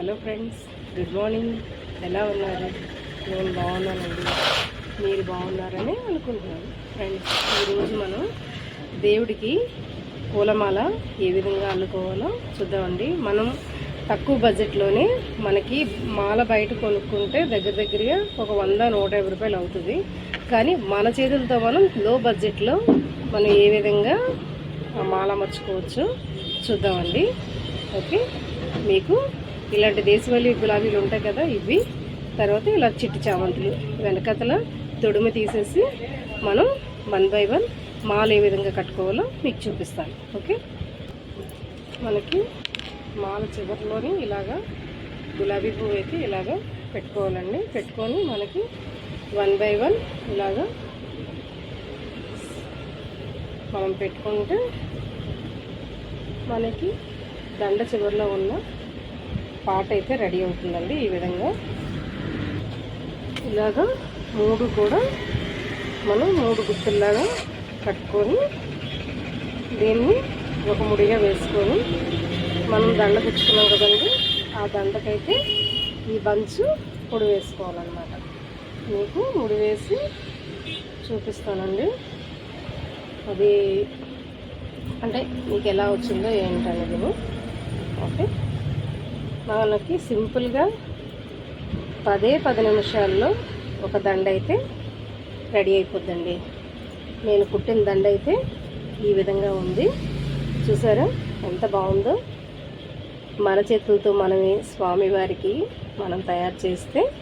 Hello friends good morning. ఎలా ఉన్నారు? నేను బాగున్నానండి మీరు బాగున్నారని అనుకుంటున్నాను ఫ్రెండ్స్ ఈరోజు మనం దేవుడికి పూలమాల ఏ విధంగా అల్లుకోవాలో చూద్దామండి. మనం తక్కువ బడ్జెట్లోనే మనకి మాల బయట కొనుక్కుంటే దగ్గర దగ్గరగా ఒక వంద నూట యాభై రూపాయలు అవుతుంది. కానీ మన చేతులతో మనం లో బడ్జెట్లో మనం ఏ విధంగా మాల మర్చుకోవచ్చు చూద్దామండి. ఓకే? మీకు ఇలాంటి దేశవాళీ గులాబీలు ఉంటాయి కదా ఇవి. తర్వాత ఇలా చిట్టి చామంతులు వెనకతల తొడుము తీసేసి మనం వన్ బై వన్ మాల ఏ విధంగా కట్టుకోవాలో మీకు చూపిస్తాను. ఓకే? మనకి మాల చివరిలోని ఇలాగా గులాబీ పువ్వు అయితే ఇలాగా పెట్టుకోవాలండి. పెట్టుకొని మనకి వన్ బై వన్ ఇలాగా మనం పెట్టుకుంటే మనకి దండ చివరిలో ఉన్న పాట అయితే రెడీ అవుతుందండి ఈ విధంగా. ఇలాగా మూడు కూడా మనం మూడు గుర్తుల్లాగా కట్టుకొని దీన్ని ఒక ముడిగా వేసుకొని మనం దండ తెచ్చుకున్నాం కదండి ఆ దండకైతే ఈ బంచు పొడి వేసుకోవాలన్నమాట. మీకు ముడి వేసి చూపిస్తానండి. అది అంటే మీకు ఎలా వచ్చిందో ఏంటనేది. ఓకే. మనకి సింపుల్గా పదే పది నిమిషాల్లో ఒక దండ అయితే రెడీ అయిపోద్దండి. నేను కుట్టిన దండ అయితే ఈ విధంగా ఉంది. చూసారా ఎంత బాగుందో? మన చేతులతో మనమే స్వామివారికి మనం తయారు చేస్తే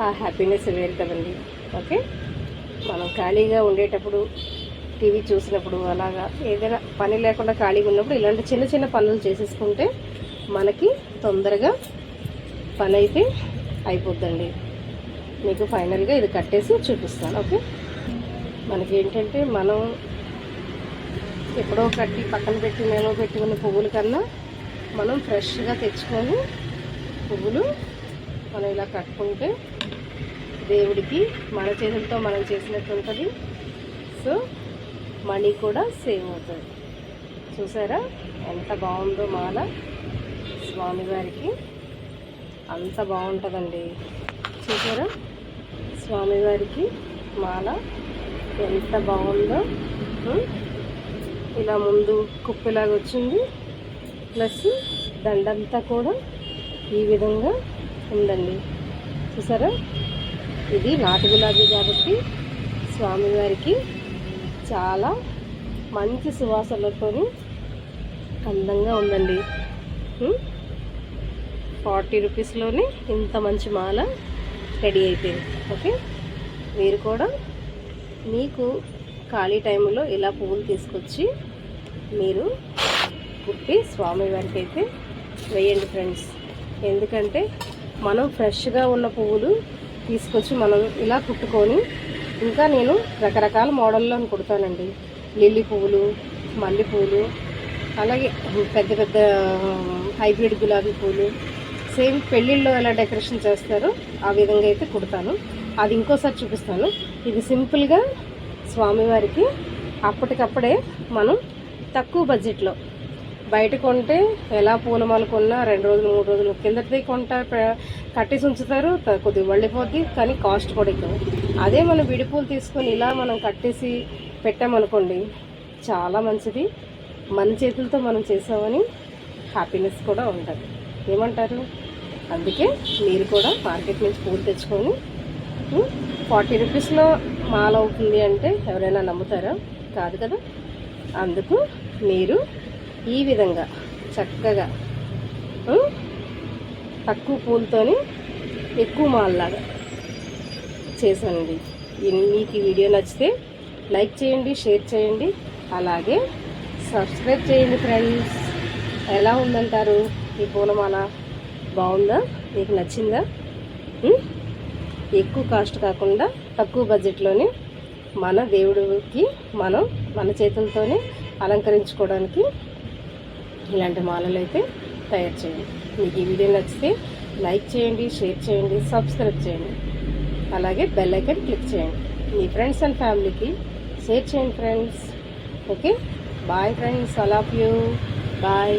ఆ హ్యాపీనెస్ వేరు కదండి. ఓకే? మనం ఖాళీగా ఉండేటప్పుడు టీవీ చూసినప్పుడు అలాగా ఏదైనా పని లేకుండా ఖాళీగా ఉన్నప్పుడు ఇలాంటి చిన్న చిన్న పనులు చేసేసుకుంటే మనకి తొందరగా పని అయితే అయిపోద్దండి. మీకు ఫైనల్గా ఇది కట్టేసి చూపిస్తాను ఓకే? మనకి ఏంటంటే మనం ఎప్పుడో కట్టి పక్కన పెట్టి నేను పెట్టుకున్న పువ్వుల కన్నా మనం ఫ్రెష్గా తెచ్చుకొని పువ్వులు మనం ఇలా కట్టుకుంటే దేవుడికి మన చేతులతో మనం చేసినట్టు ఉంటుంది సో మనీ కూడా సేవ్ అవుతుంది. చూసారా? ఎంత బాగుందో మాల. స్వామివారికి అంత బాగుంటుందండి. చూసారా? స్వామివారికి మాల ఎంత బాగుందో. ఇలా ముందు కుప్పిలాగా వచ్చింది. ప్లస్ దండంతా కూడా ఈ విధంగా ఉందండి. చూసారా? ఇది నాటు గులాబీ కాబట్టి స్వామివారికి చాలా మంచి సువాసనలతో అందంగా ఉందండి. ఫార్టీ రూపీస్లోనే ఇంత మంచి మాల రెడీ అయిపోయింది. ఓకే? మీరు కూడా మీకు ఖాళీ టైంలో ఇలా పువ్వులు తీసుకొచ్చి మీరు కుట్టి స్వామివారికి అయితే వేయండి ఫ్రెండ్స్. ఎందుకంటే మనం ఫ్రెష్గా ఉన్న పువ్వులు తీసుకొచ్చి మనం ఇలా కుట్టుకొని ఇంకా నేను రకరకాల మోడల్లో కుడతానండి. లిల్లీ పువ్వులు మల్లె పువ్వులు అలాగే పెద్ద పెద్ద హైబ్రిడ్ గులాబీ పూలు సేమ్ పెళ్ళిళ్ళలో ఎలా డెకరేషన్ చేస్తారో ఆ విధంగా అయితే కుడతాను. అది ఇంకోసారి చూపిస్తాను. ఇది సింపుల్గా స్వామివారికి అప్పటికప్పుడే మనం తక్కువ బడ్జెట్లో బయట కొంటే ఎలా పూలమాల కొన్నా రెండు రోజులు మూడు రోజులు కిందటిది కొంటారు కట్టేసి ఉంచుతారు కొద్దిగా వెళ్ళిపోద్ది కానీ కాస్ట్ కూడా ఎక్కువ. అదే మనం విడిపూలు తీసుకొని ఇలా మనం కట్టేసి పెట్టామనుకోండి చాలా మంచిది. మన చేతులతో మనం చేసామని హ్యాపీనెస్ కూడా ఉంటుంది. ఏమంటారు? అందుకే మీరు కూడా మార్కెట్ నుంచి పూలు తెచ్చుకొని ఫార్టీ రూపీస్లో మాల అవుతుంది అంటే ఎవరైనా నమ్ముతారా? కాదు కదా? అందుకు మీరు ఈ విధంగా చక్కగా తక్కువ పూలతోని ఎక్కువ మాల్లాగా చేశానండి. మీకు ఈ వీడియో నచ్చితే లైక్ చేయండి షేర్ చేయండి. అలాగే సబ్స్క్రైబ్ చేయండి ఫ్రెండ్స్. ఎలా ఉందంటారు ఈ పూలమాల? బాగుందా? మీకు నచ్చిందా? ఎక్కువ కాస్ట్ కాకుండా తక్కువ బడ్జెట్లోనే మన దేవుడికి మనం మన చేతులతోనే అలంకరించుకోవడానికి ఇలాంటి మాలలు అయితే తయారు చేయండి. మీకు ఈ వీడియో నచ్చితే లైక్ చేయండి షేర్ చేయండి సబ్స్క్రైబ్ చేయండి. అలాగే బెల్ ఐకన్ క్లిక్ చేయండి. మీ ఫ్రెండ్స్ అండ్ ఫ్యామిలీకి షేర్ చేయండి friends. Okay? Bye friends love you. Bye.